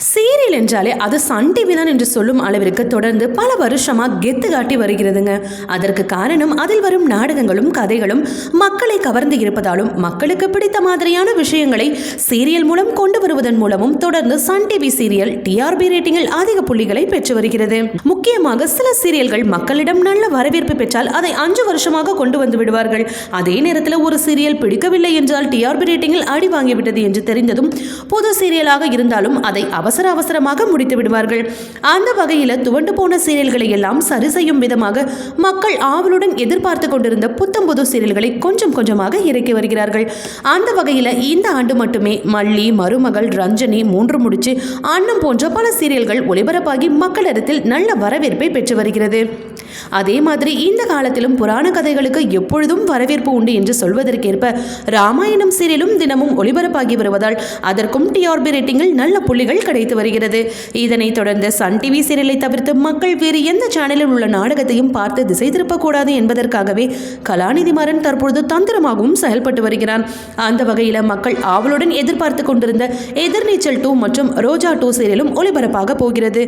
Serial என்றாலே அது Sun TV தான் என்று சொல்லும் அளவிற்கு தொடர்ந்து பல வருஷமா கெத்து காட்டி வருகிறதுங்க. அதற்கு காரணம் அதில் வரும் நாடகங்களும் கதைகளும் மக்களை கவர்ந்து இருப்பதாலும் மக்களுக்கு பிடித்த மாதிரியான விஷயங்களை சீரியல் மூலம் கொண்டு வருவதன் மூலமும் தொடர்ந்து சன் டிவி சீரியல் டிஆர்பி ரேட்டிங்கில் அதிக புள்ளிகளை பெற்று வருகிறது. முக்கியமாக சில சீரியல்கள் மக்களிடம் நல்ல வரவேற்பு பெற்றால் அதை அஞ்சு வருஷமாக கொண்டு வந்து விடுவார்கள். அதே நேரத்தில் ஒரு சீரியல் பிடிக்கவில்லை என்றால் டிஆர்பி ரேட்டிங்கில் அடி வாங்கிவிட்டது என்று தெரிந்ததும் புது சீரியலாக இருந்தாலும் அதை அவசர அவசரமாக முடித்து விடுவார்கள். அந்த வகையில் துவண்டு போன சீரியல்களை எல்லாம் சரி செய்யும் விதமாக மக்கள் ஆவலுடன் எதிர்பார்த்து கொண்டிருந்த புத்தம்புது சீரியல்களை கொஞ்சம் கொஞ்சமாக இறக்கி வருகிறார்கள். அந்த வகையில் இந்த ஆண்டு மட்டுமே மல்லி மருமகள் ரஞ்சனி மூன்று முடிச்சு அன்னம் போன்ற பல சீரியல்கள் ஒளிபரப்பாகி மக்களிடத்தில் நல்ல வரவேற்பை பெற்று வருகிறது. அதே மாதிரி இந்த காலத்திலும் புராண கதைகளுக்கு எப்பொழுதும் வரவேற்பு உண்டு என்று சொல்வதற்கேற்ப ராமாயணம் சீரியலும் தினமும் ஒளிபரப்பாகி வருவதால் அதற்கும் டிஆர்பி ரேட்டிங்கில் நல்ல புள்ளிகள் கிடைத்து வருகிறது. இதனைத் தொடர்ந்து சன் டிவி சீரியலை தவிர்த்து மக்கள் வேறு எந்த சேனலில் உள்ள நாடகத்தையும் பார்த்து திசை திருப்பக்கூடாது என்பதற்காகவே கலாநிதி மாறன் தற்பொழுது தந்திரமாகவும் செயல்பட்டு வருகிறான். அந்த வகையில் மக்கள் ஆவலுடன் எதிர்பார்த்து கொண்டிருந்த எதிர்நீச்சல் டூ மற்றும் ரோஜா டூ சீரியலும் ஒளிபரப்பாக போகிறது.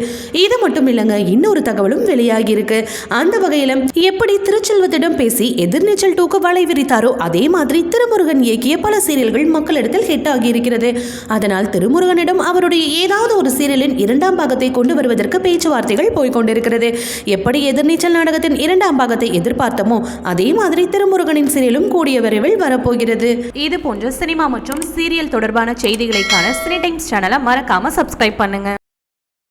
இது மட்டும் இல்லைங்க இன்னொரு தகவலும் வெளியாகி இருக்கு அந்த வகையில் எப்படி திருச்செல்வத்திடம் பேசி எதிர்நீச்சல் டூக்கு வலை விரித்தாரோ அதே மாதிரி திருமுருகன் இயக்கிய பல சீரியல்கள் மக்களிடத்தில் ஹிட் ஆகியிருக்கிறது. அதனால் திருமுருகனிடம் அவருடைய ஏதாவது ஏதாவது ஒரு சீரியலின் இரண்டாம் பாகத்தை கொண்டு வருவதற்கு பேச்சுவார்த்தைகள் போய்கொண்டிருக்கிறது. எப்படி எதிர்நீச்சல் நாடகத்தின் இரண்டாம் பாகத்தை எதிர்பார்த்தமோ அதே மாதிரி திருமுருகனின் சீரியலும் கூடிய விரைவில் வரப்போகிறது. இது போன்ற சினிமா மற்றும் சீரியல் தொடர்பான செய்திகளைக்கான சினி டைம்ஸ் சேனலை மறக்காம சப்ஸ்கிரைப் பண்ணுங்க.